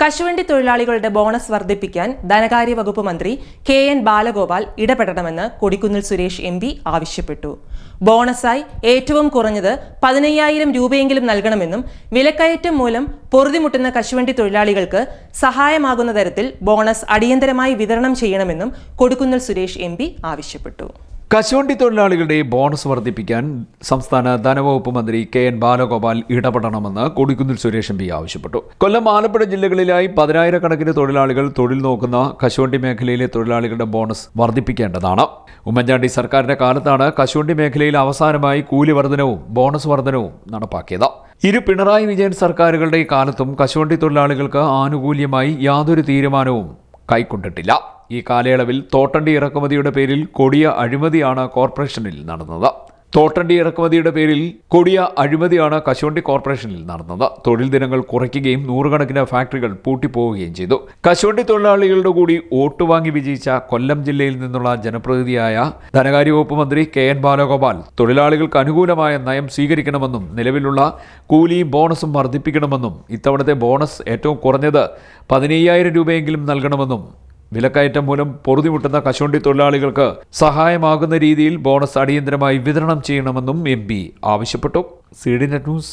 കശുവണ്ടി തൊഴിലാളികളുടെ ബോണസ് വർദ്ധിപ്പിക്കാൻ ധനകാര്യ വകുപ്പ് മന്ത്രി കെ എൻ ബാലഗോപാൽ ഇടപെടണമെന്ന് കൊടിക്കുന്നിൽ സുരേഷ് എം ആവശ്യപ്പെട്ടു. ബോണസായി ഏറ്റവും കുറഞ്ഞത് പതിനയ്യായിരം രൂപയെങ്കിലും നൽകണമെന്നും വിലക്കയറ്റം മൂലം പൊറുതിമുട്ടുന്ന കശുവണ്ടി തൊഴിലാളികൾക്ക് സഹായമാകുന്ന തരത്തിൽ ബോണസ് അടിയന്തരമായി വിതരണം ചെയ്യണമെന്നും കൊടിക്കുന്നിൽ സുരേഷ് എം ആവശ്യപ്പെട്ടു. കശുവണ്ടി തൊഴിലാളികളുടെ ബോണസ് വർദ്ധിപ്പിക്കാൻ സംസ്ഥാന ധനവകുപ്പ് മന്ത്രി കെ എൻ ബാലഗോപാൽ ഇടപെടണമെന്ന് കൊടിക്കുന്നിൽ സുരേഷ് എം പി ആവശ്യപ്പെട്ടു. കൊല്ലം ആലപ്പുഴ ജില്ലകളിലായി പതിനായിരക്കണക്കിന് തൊഴിലാളികൾ തൊഴിൽ നോക്കുന്ന കശുവണ്ടി മേഖലയിലെ തൊഴിലാളികളുടെ ബോണസ് വർദ്ധിപ്പിക്കേണ്ടതാണ്. ഉമ്മൻചാണ്ടി സർക്കാരിന്റെ കാലത്താണ് കശുവണ്ടി മേഖലയിൽ അവസാനമായി കൂലി വർധനവും ബോണസ് വർധനവും നടപ്പാക്കിയത്. ഇരു പിണറായി വിജയൻ സർക്കാരുകളുടെ കാലത്തും കശുവണ്ടി തൊഴിലാളികൾക്ക് ആനുകൂല്യമായി യാതൊരു തീരുമാനവും കൈക്കൊണ്ടിട്ടില്ല. ഈ കാലയളവിൽ തോട്ടണ്ടി ഇറക്കുമതിയുടെ പേരിൽ കൊടിയ അഴിമതിയാണ് കോർപ്പറേഷനിൽ നടന്നത്. തോട്ടണ്ടി ഇറക്കുമതിയുടെ പേരിൽ കൊടിയ അഴിമതിയാണ് കശുവണ്ടി കോർപ്പറേഷനിൽ നടന്നത്. തൊഴിൽ ദിനങ്ങൾ കുറയ്ക്കുകയും നൂറുകണക്കിന് ഫാക്ടറികൾ പൂട്ടിപ്പോവുകയും ചെയ്തു. കശുവണ്ടി തൊഴിലാളികളുടെ കൂടി വോട്ട് വാങ്ങി വിജയിച്ച കൊല്ലം ജില്ലയിൽ നിന്നുള്ള ജനപ്രതിനിധിയായ ധനകാര്യ വകുപ്പ് മന്ത്രി കെ എൻ ബാലഗോപാൽ തൊഴിലാളികൾക്ക് അനുകൂലമായ നയം സ്വീകരിക്കണമെന്നും നിലവിലുള്ള കൂലിയും ബോണസും വർദ്ധിപ്പിക്കണമെന്നും ഇത്തവണത്തെ ബോണസ് ഏറ്റവും കുറഞ്ഞത് പതിനയ്യായിരം രൂപയെങ്കിലും നൽകണമെന്നും വിലക്കയറ്റം മൂലം പൊറുതിമുട്ടുന്ന കശുവണ്ടി തൊഴിലാളികൾക്ക് സഹായമാകുന്ന രീതിയിൽ ബോണസ് അടിയന്തരമായി വിതരണം ചെയ്യണമെന്നും എം ആവശ്യപ്പെട്ടു. C D net news.